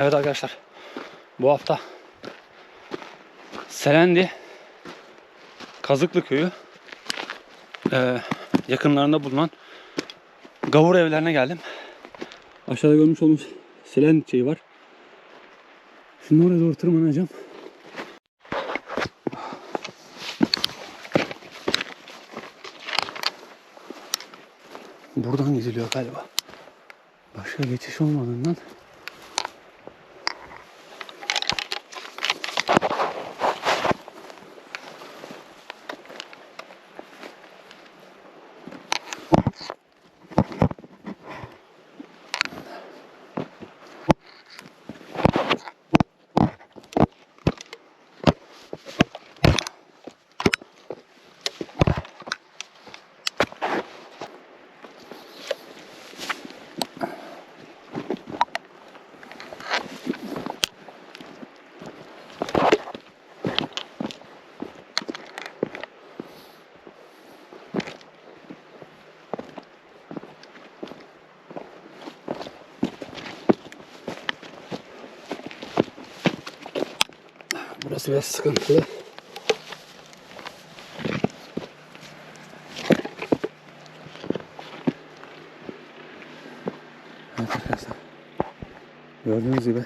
Evet arkadaşlar. Bu hafta Selendi Kazıklı Köyü eee, yakınlarında bulunan gavur evlerine geldim. Aşağıda görmüş olduğunuz Selendi şeyi var. Şimdi oraya doğru tırmanacağım. Buradan gidiliyor galiba. Başka geçiş olmadığından burası biraz sıkıntılı. Gördüğünüz gibi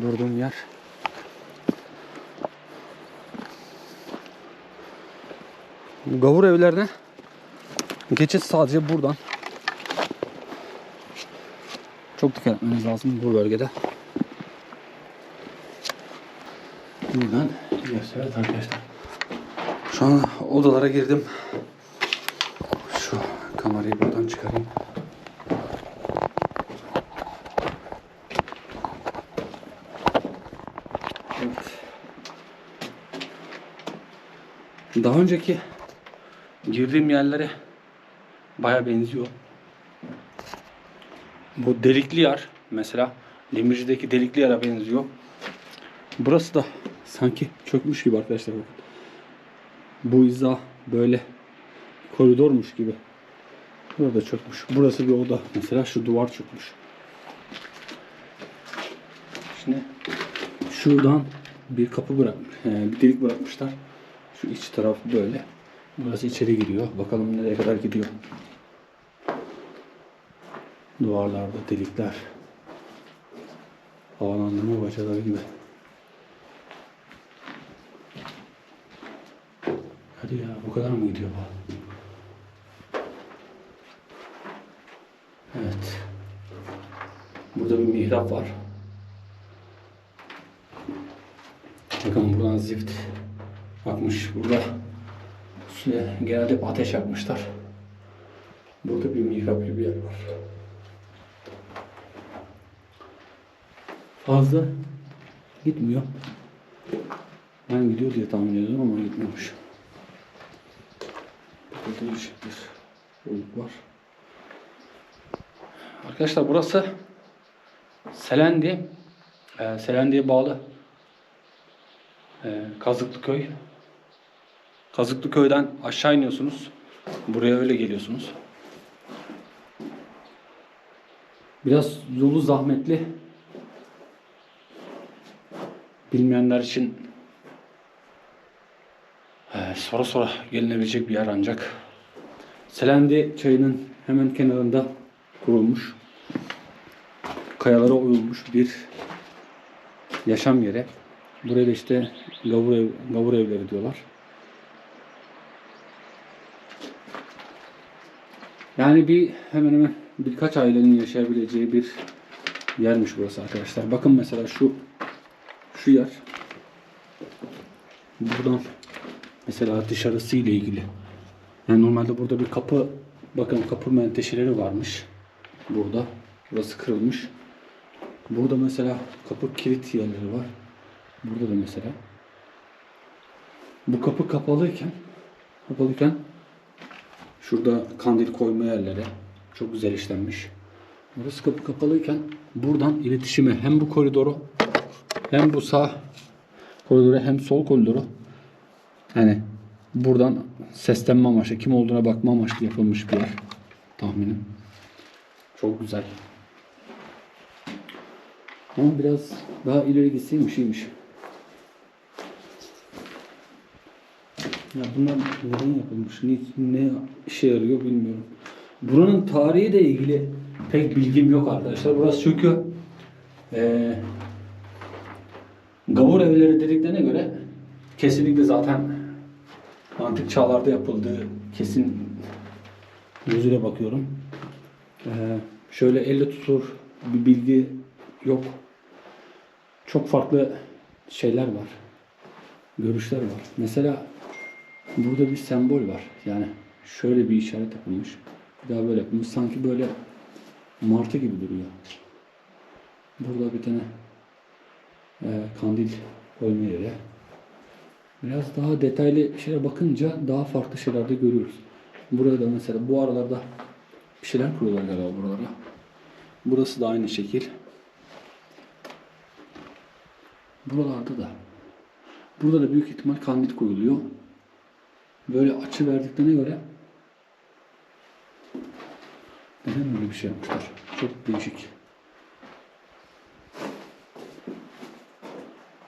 durduğum yer gavur evlerine geçit sadece buradan. Çok dikkat etmeniz lazım bu bölgede. Buradan. Evet arkadaşlar. Şu an odalara girdim. Şu kamerayı buradan çıkarayım. Evet. Daha önceki girdiğim yerlere baya benziyor. Bu delikli yer mesela Demirci'deki delikli yere benziyor. Burası da sanki çökmüş gibi arkadaşlar bakın. Bu izah böyle koridormuş gibi. Burada çökmüş. Burası bir oda. Mesela şu duvar çökmüş. Şimdi şuradan bir kapı bırak, e, bir delik bırakmışlar. Şu iç tarafı böyle. Burası içeri giriyor. Bakalım nereye kadar gidiyor. Duvarlarda delikler. Havalandırma bacaları gibi. Hadi ya bu kadar mı gidiyor bu? Evet. Burada bir mihrap var. Bakın buradan zift akmış. Burada suya genelde ateş yakmışlar. Burada bir mihrap gibi bir yer var. Fazla gitmiyor. Ben gidiyor diye tahmin ediyorum ama gitmiyormuş. Burada bir oluk var. Arkadaşlar burası Selendi. Ee, Selendi'ye bağlı ee, Kazıklıköy. Kazıklıköy'den aşağı iniyorsunuz. Buraya öyle geliyorsunuz. Biraz yolu zahmetli. Bilmeyenler için sonra sonra gelinebilecek bir yer ancak. Selendi çayının hemen kenarında kurulmuş. Kayalara oyulmuş bir yaşam yeri. Buraya da işte gavur, ev, gavur evleri diyorlar. Yani bir hemen hemen birkaç ailenin yaşayabileceği bir yermiş burası arkadaşlar. Bakın mesela şu şu yer. Buradan mesela dışarısı ile ilgili. Yani normalde burada bir kapı bakın kapı menteşeleri varmış. Burada. Burası kırılmış. Burada mesela kapı kilit yerleri var. Burada da mesela. Bu kapı kapalıyken kapalıyken şurada kandil koyma yerleri çok güzel işlenmiş. Burası kapı kapalıyken buradan iletişime hem bu koridoru hem bu sağ koridoru hem sol koridoru yani buradan seslenme amaçlı kim olduğuna bakma amaçlı yapılmış bir yer tahminim. Çok güzel. Ama biraz daha ileri gitseymiş iyiymiş. Ya bunlar neden yapılmış? Ne, ne işe yarıyor bilmiyorum. Buranın tarihi de ilgili pek bilgim yok arkadaşlar. Burası çünkü eee Gavur evleri dediklerine göre kesinlikle zaten antik çağlarda yapıldığı kesin gözüyle bakıyorum. Ee, şöyle elle tutulur bir bilgi yok. Çok farklı şeyler var. Görüşler var. Mesela burada bir sembol var. Yani şöyle bir işaret yapılmış. Bir daha böyle yapılmış. Sanki böyle martı gibi duruyor. Burada bir tane e, kandil koyma yeri. Biraz daha detaylı şeylere bakınca daha farklı şeyler de görüyoruz. Burada mesela bu aralarda bir şeyler kuruyorlar galiba buralara. Burası da aynı şekil. Buralarda da. Burada da büyük ihtimal kandil koyuluyor. Böyle açı verdiklerine göre neden öyle bir şey yapmışlar? Çok değişik.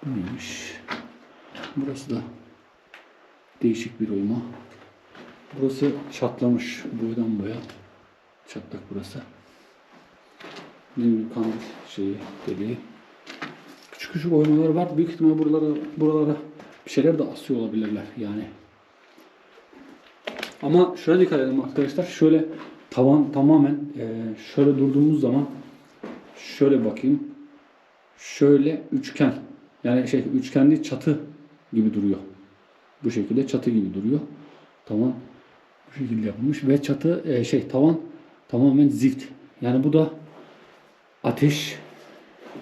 Neymiş? Burası da değişik bir oyma. Burası çatlamış boydan boya. Çatlak burası. Bir kandil şeyi deliği. Küçük küçük oymalar var. Büyük ihtimal buralara, buralara bir şeyler de asıyor olabilirler yani. Ama şöyle dikkat edelim arkadaşlar. Şöyle tavan tamamen e, şöyle durduğumuz zaman şöyle bakayım. Şöyle üçgen. Yani şey üçgen değil çatı gibi duruyor. Bu şekilde çatı gibi duruyor. Tavan bu şekilde yapılmış ve çatı e, şey tavan tamamen zift. Yani bu da ateş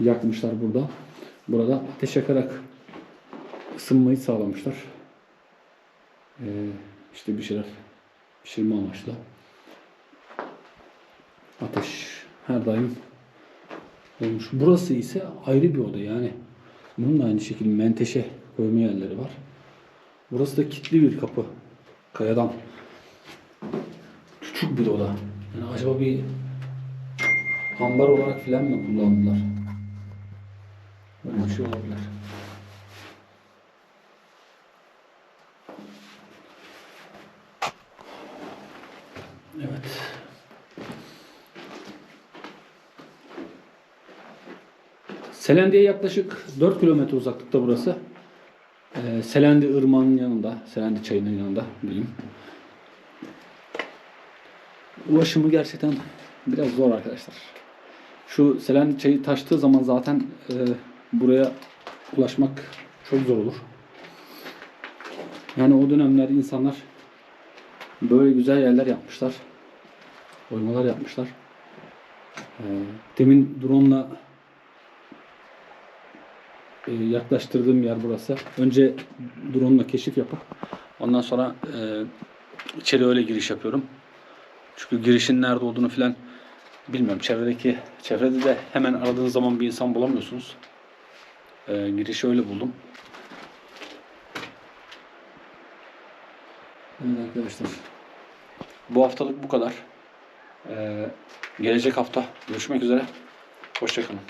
yakmışlar burada. Burada ateş yakarak ısınmayı sağlamışlar. Ee, işte bir şeyler pişirme amaçlı. Ateş her daim olmuş. Burası ise ayrı bir oda yani. Bunun da aynı şekilde menteşe koyma yerleri var. Burası da kilitli bir kapı. Kayadan. Küçük bir oda. Yani acaba bir ambar olarak filan mı kullandılar? Böyle bir şey olabilir. Evet. Selendi'ye yaklaşık 4 kilometre uzaklıkta burası. Ee, Selendi Irmağı'nın yanında, Selendi Çayı'nın yanında diyeyim. Ulaşımı gerçekten biraz zor arkadaşlar. Şu Selendi Çayı taştığı zaman zaten e, buraya ulaşmak çok zor olur. Yani o dönemler insanlar böyle güzel yerler yapmışlar. Oymalar yapmışlar. Ee, demin drone'la e, yaklaştırdığım yer burası. Önce drone'la keşif yapıp ondan sonra e, içeri öyle giriş yapıyorum. Çünkü girişin nerede olduğunu filan bilmiyorum. Çevredeki çevrede de hemen aradığınız zaman bir insan bulamıyorsunuz. E, girişi öyle buldum. Evet arkadaşlar. Bu haftalık bu kadar. Ee, gelecek hafta görüşmek üzere. Hoşçakalın.